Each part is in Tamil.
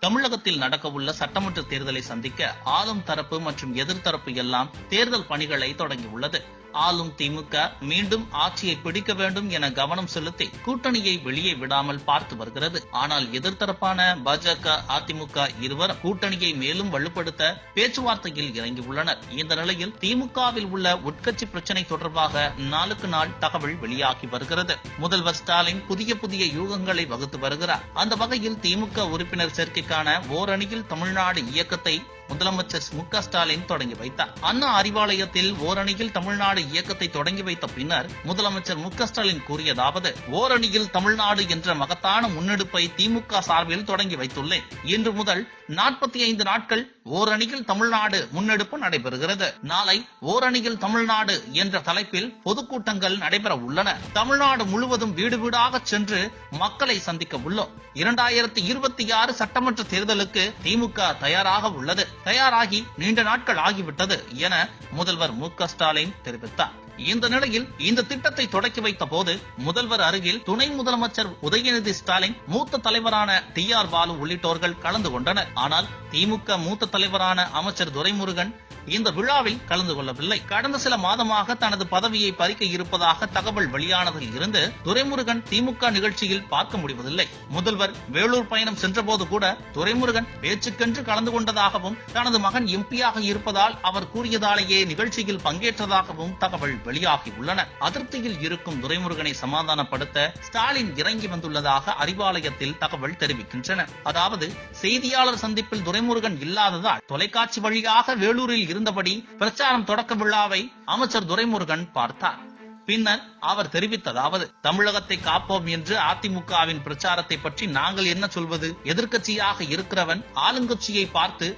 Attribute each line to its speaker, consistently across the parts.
Speaker 1: தமிழகத்தில் நடக்கவுள்ள சட்டமன்ற தேர்தலை சந்திக்க ஆளும் தரப்பு மற்றும் எதிர்த்தரப்பு எல்லாம் தேர்தல் பணிகளை தொடங்கியுள்ளது. ஆளும் திமுக மீண்டும் ஆட்சியை பிடிக்க வேண்டும் என கவனம் செலுத்தி கூட்டணியை வெளியே விடாமல் பார்த்து வருகிறது. ஆனால் எதிர்த்தரப்பான பாஜக அதிமுக இருவர் கூட்டணியை மேலும் வலுப்படுத்த பேச்சுவார்த்தையில் இறங்கியுள்ளனர் இந்த நிலையில் திமுகவில் உள்ள உட்கட்சி பிரச்சனை தொடர்பாக நாளுக்கு நாள் தகவல் வெளியாகி வருகிறது. முதல்வர் ஸ்டாலின் புதிய புதிய யூகங்களை வகுத்து வருகிறார். அந்த வகையில் திமுக உறுப்பினர் சேர்க்கைக்கான ஓரணியில் தமிழ்நாடு இயக்கத்தை முதலமைச்சர் மு க ஸ்டாலின் தொடங்கி வைத்தார். அண்ணா அறிவாலயத்தில் ஓரணியில் தமிழ்நாடு இயக்கத்தை தொடங்கி வைத்த பின்னர் முதலமைச்சர் மு ஸ்டாலின் கூறியதாவது ஓரணியில் தமிழ்நாடு என்ற மகத்தான முன்னெடுப்பை திமுக சார்பில் தொடங்கி வைத்துள்ளேன். இன்று முதல் நாற்பத்தி ஐந்து நாட்கள் ஓரணியில் தமிழ்நாடு முன்னெடுப்பு நடைபெறுகிறது. நாளை ஓரணியில் தமிழ்நாடு என்ற தலைப்பில் பொதுக்கூட்டங்கள் நடைபெற உள்ளன. தமிழ்நாடு முழுவதும் வீடு வீடாக சென்று மக்களை சந்திக்க உள்ளோம். இரண்டாயிரத்தி இருபத்தி ஆறு சட்டமன்ற தேர்தலுக்கு திமுக தயாராக உள்ளது. தயாராகி நீண்ட நாட்கள் ஆகிவிட்டது என முதல்வர் மு ஸ்டாலின் தெரிவித்தார். இந்த நிலையில் இந்த திட்டத்தை தொடக்கி வைத்த போது முதல்வர் அருகில் துணை முதலமைச்சர் உதயநிதி ஸ்டாலின் மூத்த தலைவரான டி ஆர் பாலு உள்ளிட்டோர்கள் கலந்து கொண்டனர். ஆனால் திமுக மூத்த தலைவரான அமைச்சர் துரைமுருகன் இந்த விழாவில் கலந்து கொள்ளவில்லை. கடந்த சில மாதமாக தனது பதவியை பறிக்க இருப்பதாக தகவல் வெளியானதில் இருந்து துரைமுருகன் திமுக நிகழ்ச்சியில் பார்க்க முடிவதில்லை. முதல்வர் வேலூர் பயணம் சென்றபோது கூட துரைமுருகன் பேச்சுக்கென்று கலந்து கொண்டதாகவும் தனது மகன் எம்பியாக இருப்பதால் அவர் கூறியதாலேயே நிகழ்ச்சியில் பங்கேற்றதாகவும் தகவல் வெளியாகி உள்ளன. அதிருப்தியில் இருக்கும் துரைமுருகனை சமாதானப்படுத்த ஸ்டாலின் இறங்கி வந்துள்ளதாக அறிவாலயத்தில் தகவல் தெரிவிக்கின்றன. அதாவது செய்தியாளர் சந்திப்பில் துரைமுருகன் இல்லாததால் தொலைக்காட்சி வழியாக வேலூரில் இருந்தபடி பிரச்சாரம் தொடக்க விழாவை அமைச்சர் துரைமுருகன் பார்த்தார். பின்னர் அவர் தெரிவித்ததாவது தமிழகத்தை காப்போம் என்று அதிமுகவின் பிரச்சாரத்தை பற்றி நாங்கள் என்ன சொல்வது? எதிர்க்கட்சியாக இருக்கிறவன் ஆளுங்கட்சியை பார்த்து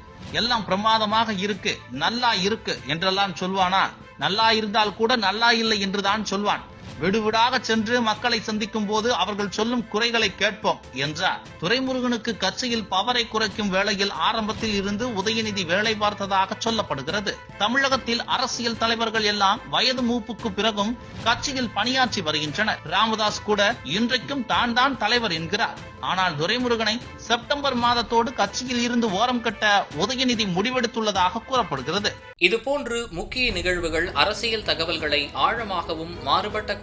Speaker 1: எல்லாம் பிரமாதமாக இருக்கு நல்லா இருக்கு என்றெல்லாம் சொல்வானா? நல்லா இருந்தால் கூட நல்லா இல்லை என்றுதான் சொல்வான். விடுவிடாக சென்று மக்களை சந்திக்கும் போது அவர்கள் சொல்லும் குறைகளை கேட்போம் என்றார். துரைமுருகனுக்கு கட்சியில் பவரை குறைக்கும் வேளையில் ஆரம்பத்தில் இருந்து உதயநிதி வேலை பார்த்ததாக சொல்லப்படுகிறது. தமிழகத்தில் அரசியல் தலைவர்கள் எல்லாம் வயது மூப்புக்கு பிறகும் கட்சியில் பணியாற்றி வருகின்றனர். ராமதாஸ் கூட இன்றைக்கும் தான் தான் தலைவர் என்கிறார். ஆனால் துரைமுருகனை செப்டம்பர் மாதத்தோடு கட்சியில் இருந்து ஓரம் கட்ட உதயநிதி முடிவெடுத்துள்ளதாக கூறப்படுகிறது.
Speaker 2: இதுபோன்று முக்கிய நிகழ்வுகள் அரசியல் தகவல்களை ஆழமாகவும் மாறுபட்ட